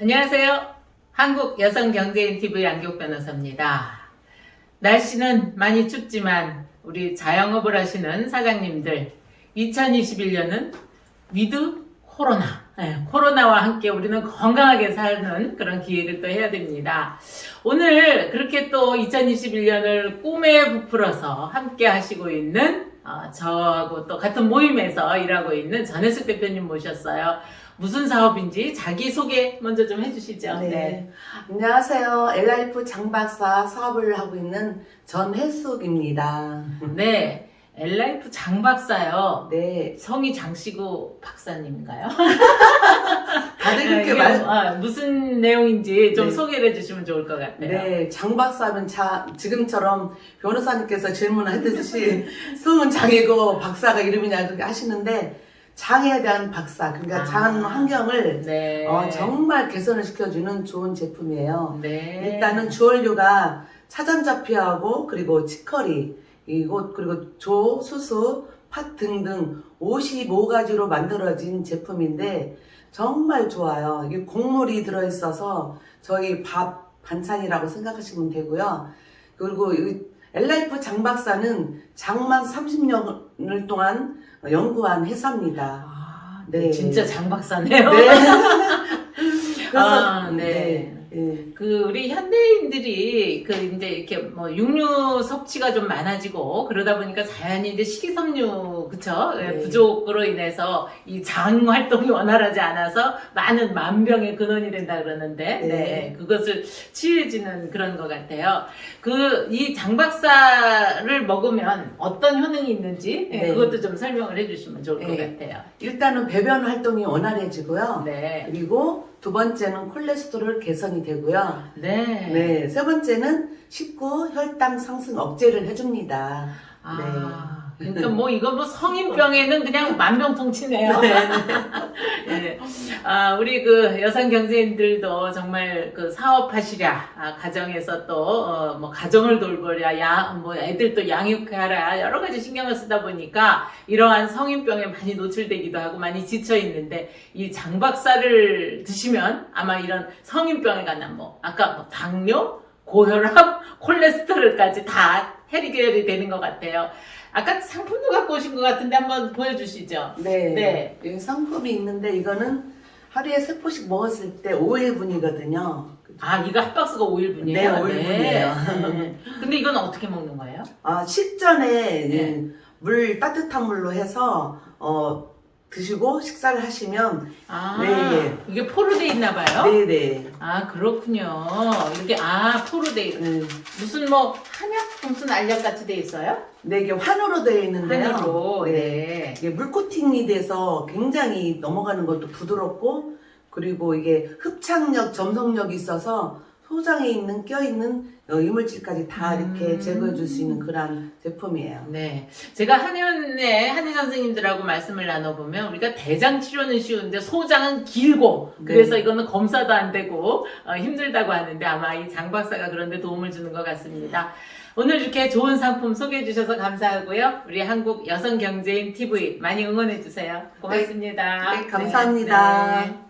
안녕하세요. 한국 여성 경제인 TV 양경 변호사입니다. 날씨는 많이 춥지만 우리 자영업을 하시는 사장님들 2021년은 위드 코로나 네, 코로나와 함께 우리는 건강하게 사는 그런 기회를 또 해야 됩니다. 오늘 그렇게 또 2021년을 꿈에 부풀어서 함께 하시고 있는 어, 저하고 또 같은 모임에서 일하고 있는 전혜숙 대표님 모셨어요. 무슨 사업인지 자기 소개 먼저 좀 해주시죠. 네. 안녕하세요. 엘라이프 장박사 사업을 하고 있는 전혜숙입니다. 네. 엘라이프 장 박사요. 네. 성이 장씨고 박사님인가요? 다들 그렇게 이게 말, 아, 무슨 내용인지 좀 네. 소개를 해주시면 좋을 것 같아요. 네. 장박사는 자, 지금처럼 변호사님께서 질문을 해주듯이 성은 장이고 박사가 이름이냐 그렇게 하시는데 장에 대한 박사, 그러니까 아. 장 환경을 네. 어, 정말 개선을 시켜주는 좋은 제품이에요. 네. 일단은 주원료가 차전자피하고 그리고 치커리 이곳 그리고 조, 수수, 팥 등등 55가지로 만들어진 제품인데 정말 좋아요. 이게 곡물이 들어있어서 저희 밥 반찬이라고 생각하시면 되고요. 그리고 이 엘라이프 장박사는 장만 30년을 동안 연구한 회사입니다. 아, 네. 진짜 장 박사네요. 네. 아, 네. 네. 그 우리 현대인들이 그 이제 이렇게 뭐 육류 섭취가 좀 많아지고 그러다 보니까 자연히 이제 식이섬유 그쵸 예, 네. 부족으로 인해서 이 장 활동이 원활하지 않아서 많은 만병의 근원이 된다 그러는데 네. 네, 그것을 치유해주는 그런 것 같아요. 그 이 장박사를 먹으면 어떤 효능이 있는지 예, 네. 그것도 좀 설명을 해주시면 좋을 것 네. 같아요. 일단은 배변 활동이 원활해지고요. 네, 그리고 두 번째는 콜레스테롤 개선이 되고요. 네, 네, 세 번째는 식구 혈당 상승 억제를 해줍니다. 아, 그러니까 뭐 이거 뭐 성인병에는 그냥 만병통치네요. 네. 아, 우리 그 여성 경제인들도 정말 그 사업하시랴, 아, 가정에서 또, 어, 뭐 가정을 돌보랴, 야, 뭐 애들 또 양육하랴, 여러 가지 신경을 쓰다 보니까 이러한 성인병에 많이 노출되기도 하고 많이 지쳐 있는데 이 장박사를 드시면 아마 이런 성인병에 관한 뭐, 아까 뭐 당뇨, 고혈압, 콜레스테롤까지 다 해결이 되는 것 같아요. 아까 상품도 갖고 오신 것 같은데 한번 보여주시죠. 네. 네. 여기 상품이 있는데 이거는 하루에 세 포씩 먹었을 때 5일분이거든요. 아, 이거 한 박스가 5일분이에요? 네, 5일분이에요. 근데 이건 어떻게 먹는 거예요? 아, 식전에 네. 음, 물 따뜻한 물로 해서 어, 드시고 식사를 하시면 아, 네. 이게 포로 돼 있나 봐요? 네네. 아, 그렇군요. 이게, 아, 포로 돼, 있- 네. 무슨 뭐, 한약, 무슨 알약 같이 돼 있어요? 네, 이게 환으로 되어 있는데요. 한으로, 네. 네. 이게 물 코팅이 돼서 굉장히 넘어가는 것도 부드럽고 그리고 이게 흡착력, 점성력이 있어서 소장에 있는 껴있는 어, 이물질까지 다 이렇게 음. 제거해 줄 수 있는 그런 제품이에요. 네. 제가 한의원의 한의 선생님들하고 말씀을 나눠보면 우리가 대장 치료는 쉬운데 소장은 길고 그래서 네. 이거는 검사도 안 되고 어, 힘들다고 하는데 아마 이 장 박사가 그런데 도움을 주는 것 같습니다. 오늘 이렇게 좋은 상품 소개해 주셔서 감사하고요. 우리 한국 여성 경제인 TV 많이 응원해 주세요. 고맙습니다. 네, 감사합니다. 네, 네.